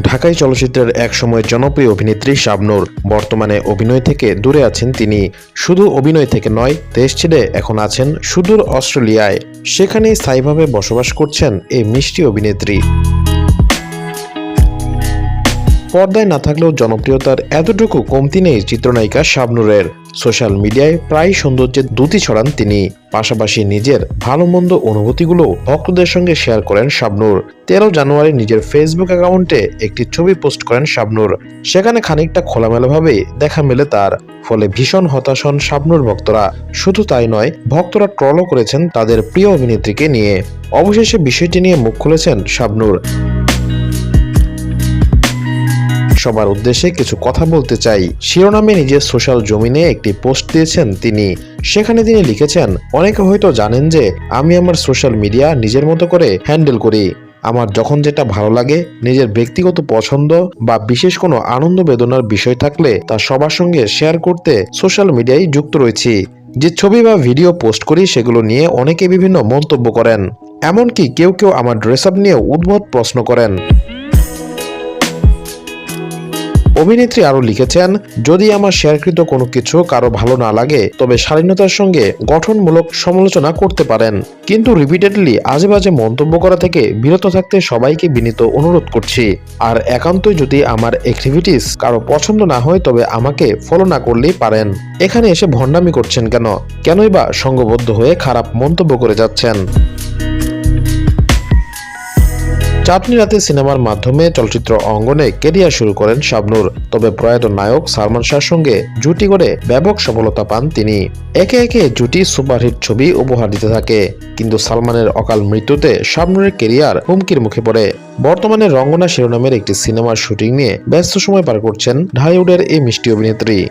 ঢাকাই চলচ্চিত্রের একসময় জনপ্রিয় অভিনেত্রী শাবনুর। বর্তমানে অভিনয় থেকে দূরে আছেন তিনি। শুধু অভিনয় থেকে নয়, দেশ ছেড়ে এখন আছেন সুদূর অস্ট্রেলিয়ায়। সেখানেই স্থায়ীভাবে বসবাস করছেন এই মিষ্টি অভিনেত্রী। পর্দায় না থাকলেও জনপ্রিয়তার এতটুকু কমতি নেই চিত্রনায়িকা শাবনুরের। সোশ্যাল মিডিয়ায় প্রায় সৌন্দর্যের দ্যুতি ছড়ান তিনি। পাশাপাশি নিজের ভালো মন্দ অনুভূতিগুলো ভক্তদের সঙ্গে শেয়ার করেন শাবনুর। তেরো জানুয়ারি নিজের ফেসবুক অ্যাকাউন্টে একটি ছবি পোস্ট করেন শাবনুর। সেখানে খানিকটা খোলামেলাভাবে দেখা মেলে তার। ফলে ভীষণ হতাশ হন শাবনুর ভক্তরা। শুধু তাই নয়, ভক্তরা ট্রলও করেছেন তাদের প্রিয় অভিনেত্রীকে নিয়ে। অবশেষে বিষয়টি নিয়ে মুখ খুলেছেন শাবনুর। সবার উদ্দেশ্যে কিছু কথা বলতে চাই। শিরোনামে নিজের সোশ্যাল জমিনে একটি পোস্ট দিয়েছেন তিনি। সেখানে তিনি লিখেছেন, অনেকে হয়তো জানেন যে আমি আমার সোশ্যাল মিডিয়া নিজের মতো করে হ্যান্ডেল করি। আমার যখন যেটা ভালো লাগে, নিজের ব্যক্তিগত পছন্দ বা বিশেষ কোনো আনন্দ বেদনার বিষয় থাকলে তা সবার সঙ্গে শেয়ার করতে সোশ্যাল মিডিয়ায় যুক্ত রয়েছি। যে ছবি বা ভিডিও পোস্ট করি, সেগুলো নিয়ে অনেকে বিভিন্ন মন্তব্য করেন। এমনকি কেউ কেউ আমার ড্রেস আপ নিয়ে উদ্ভট প্রশ্ন করেন। অভিনেত্রী আরও লিখেছেন, যদি আমার শেয়ারকৃত কোনো কিছু কারও ভালো না লাগে, তবে শালীনতার সঙ্গে গঠনমূলক সমালোচনা করতে পারেন। কিন্তু রিপিটেডলি আজে বাজে মন্তব্য করা থেকে বিরত থাকতে সবাইকে বিনীত অনুরোধ করছি। আর একান্তই যদি আমার অ্যাক্টিভিটিস কারও পছন্দ না হয়, তবে আমাকে ফলো না করলেই পারেন। এখানে এসে ভণ্ডামি করছেন কেন? কেনই বা সঙ্গবদ্ধ হয়ে খারাপ মন্তব্য করে যাচ্ছেন। চাঁদনি রাতে সিনেমার মাধ্যমে চলচ্চিত্র অঙ্গনে কেরিয়ার শুরু করেন শাবনূর। তবে প্রয়াত নায়ক সালমান শাহর সঙ্গে জুটি করে ব্যাপক সফলতা পান তিনি। একে একে জুটি সুপারহিট ছবি উপহার দিতে থাকে। কিন্তু সালমানের অকাল মৃত্যুতে শাবনূরের কেরিয়ার হুমকির মুখে পড়ে। বর্তমানে রঙ্গনা শিরোনামের একটি সিনেমার শুটিং নিয়ে ব্যস্ত সময় পার করছেন ঢালিউডের এই মিষ্টি অভিনেত্রী।